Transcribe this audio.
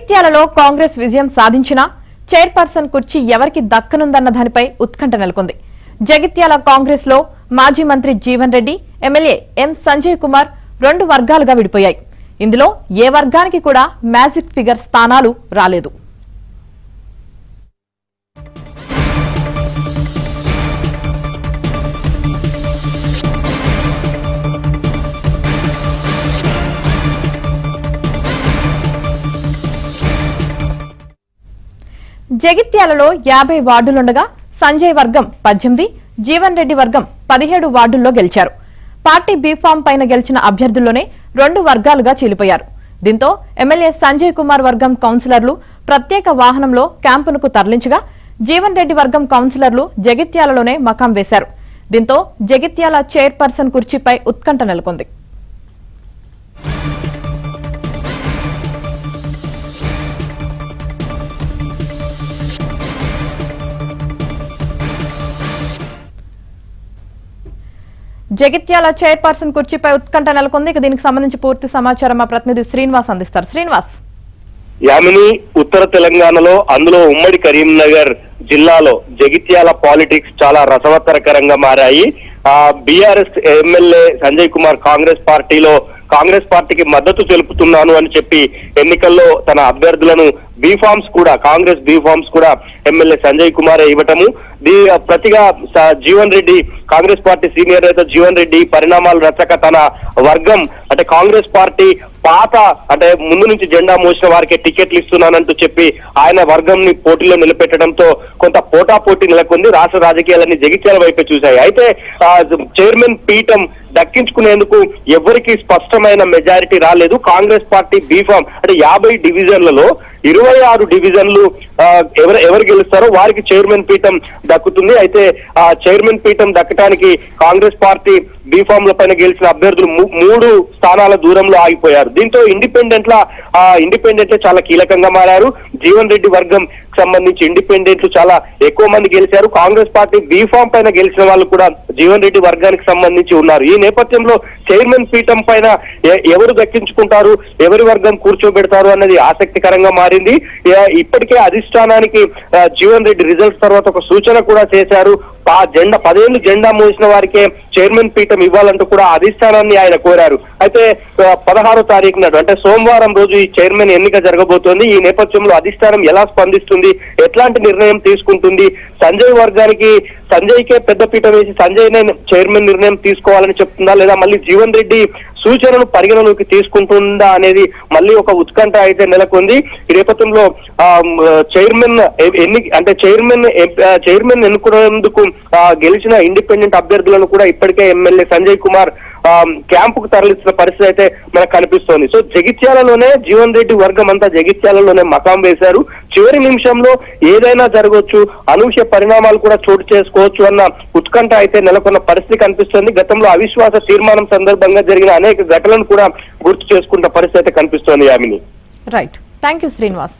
జగిత్యాలలో కాంగ్రెస్ విజయం సాధించినా చైర్పర్సన్ కుర్చీ ఎవరికి దక్కనుందన్న దానిపై ఉత్కంఠ నెలకొంది. జగిత్యాల కాంగ్రెస్లో మాజీ మంత్రి జీవన్ రెడ్డి ఎమ్మెల్యే ఎం సంజయ్ కుమార్ రెండు వర్గాలుగా విడిపోయాయి. ఇందులో ఏ వర్గానికి కూడా మ్యాజిక్ ఫిగర్ స్థానాలు రాలేదు. జగిత్యాలలో యాభై వార్డులుండగా సంజయ్ వర్గం పద్దెనిమిది జీవన్ రెడ్డి వర్గం పదిహేడు వార్డుల్లో గెలిచారు. పార్టీ బీఫామ్ పైన గెలిచిన అభ్యర్థుల్లోనే రెండు వర్గాలుగా చీలిపోయారు. దీంతో ఎమ్మెల్యే సంజయ్ కుమార్ వర్గం కౌన్సిలర్లు ప్రత్యేక వాహనంలో క్యాంపునకు తరలించగా జీవన్ రెడ్డి వర్గం కౌన్సిలర్లు జగిత్యాలలోనే మకాం వేశారు. దీంతో జగిత్యాల చైర్పర్సన్ కుర్చీపై ఉత్కంఠ నెలకొంది. జగిత్యాల చైర్పర్సన్ కుర్చీపై ఉత్కంఠ నెలకొంది. ఇక దీనికి సంబంధించి పూర్తి సమాచారం మా ప్రతినిధి శ్రీనివాస్ అందిస్తారు. శ్రీనివాస్. యామిని ఉత్తర తెలంగాణలో అందులో ఉమ్మడి కరీంనగర్ జిల్లాలో జగిత్యాల పాలిటిక్స్ చాలా రసవత్తరకరంగా మారాయి. ఆ BRS MLA Sanjay Kumar Congress party Congress పార్టీకి మద్దతు తెలుపుతున్నాను అని చెప్పి ఎన్నికల్లో తన అభ్యర్థులను బీఫామ్స్ కూడా కాంగ్రెస్ బీఫామ్స్ కూడా ఎమ్మెల్యే సంజయ్ కుమార్ ఇవ్వటము. దీ ప్రతిగా జీవన్ రెడ్డి కాంగ్రెస్ పార్టీ సీనియర్ నేత జీవన్ రెడ్డి పరిణామాలు రచక తన వర్గం. అంటే కాంగ్రెస్ పార్టీ పాత అంటే ముందు నుంచి జెండా మోసిన వారికి టికెట్లు ఇస్తున్నానంటూ చెప్పి ఆయన వర్గం ని పోటీలో నిలబెట్టడంతో కొంత పోటాపోటీ నెలకొంది. రాష్ట్ర రాజకీయాలన్నీ జగిత్యాల వైపే చూశాయి. అయితే చైర్మన్ పీఠం దక్కించుకునేందుకు ఎవరికి స్పష్టమైన మెజారిటీ రాలేదు. కాంగ్రెస్ పార్టీ బీఫామ్ అంటే యాభై డివిజన్లలో ఇరవై ఆరు డివిజన్లు ఎవరు ఎవరు గెలుస్తారో వారికి చైర్మన్ పీఠం దక్కుతుంది. అయితే ఆ చైర్మన్ పీఠం దక్కటానికి కాంగ్రెస్ పార్టీ బీఫామ్ల పైన గెలిచిన అభ్యర్థులు మూడు స్థానాల దూరంలో ఆగిపోయారు. దీంతో ఇండిపెండెంట్ల ఆ ఇండిపెండెంట్లే చాలా కీలకంగా మారారు. జీవన్ రెడ్డి వర్గం సంబంధించి ఇండిపెండెంట్లు చాలా ఎక్కువ మంది గెలిచారు. కాంగ్రెస్ పార్టీ బీఫామ్ పైన గెలిచిన వాళ్ళు కూడా జీవన్ రెడ్డి వర్గానికి సంబంధించి ఉన్నారు. ఈ నేపథ్యంలో చైర్మన్ పీఠం పైన ఎ- ఎవరు దక్కించుకుంటారు? ఎవరి వర్గం కూర్చోబెడతారు అన్నది ఆసక్తికరంగా మారింది. ఇప్పటికే అధిష్టానానికి జీవన్ రెడ్డి రిజల్ట్స్ తర్వాత ఒక సూచన కూడా చేశారు. ఆ జెండా పదేళ్ళు జెండా మోసిన వారికే చైర్మన్ పీఠం ఇవ్వాలంటూ కూడా అధిష్టానాన్ని ఆయన కోరారు. అయితే పదహారో తారీఖు నాడు అంటే సోమవారం రోజు ఈ చైర్మన్ ఎన్నిక జరగబోతోంది. ఈ నేపథ్యంలో అధిష్టానం ఎలా స్పందిస్తుంది? ఎట్లాంటి నిర్ణయం తీసుకుంటుంది? సంజయ్ వర్గానికి సంజయ్కే పెద్దపీట వేసి సంజయ్ చైర్మన్ నిర్ణయం తీసుకోవాలని చెప్తుందా? లేదా మళ్ళీ జీవన్ రెడ్డి సూచనలు పరిగణలోకి తీసుకుంటుందా అనేది మళ్ళీ ఒక ఉత్కంఠ అయితే నెలకొంది. ఈ నేపథ్యంలో ఆ, చైర్మన్ ఎన్ని అంటే చైర్మన్ చైర్మన్ ఎన్నుకునేందుకు గెలిచిన ఇండిపెండెంట్ అభ్యర్థులను కూడా ఇప్పటికే ఎమ్మెల్యే సంజయ్ కుమార్ క్యాంపుకు తరలిస్తున్న పరిస్థితి అయితే మనకు కనిపిస్తోంది. సో జగిత్యాలలోనే జీవన్ రెడ్డి వర్గం అంతా జగిత్యాలలోనే మకాం వేశారు. చివరి నిమిషంలో ఏదైనా జరగవచ్చు అనూహ్య పరిణామాలు కూడా చోటు చేసుకోవచ్చు అన్న ఉత్కంఠ అయితే నెలకొన్న పరిస్థితి కనిపిస్తోంది. గతంలో అవిశ్వాస తీర్మానం సందర్భంగా జరిగిన అనేక ఘటనలను కూడా గుర్తు చేసుకుంటున్న పరిస్థితి అయితే కనిపిస్తోంది Yamini. Right thank you Srinivas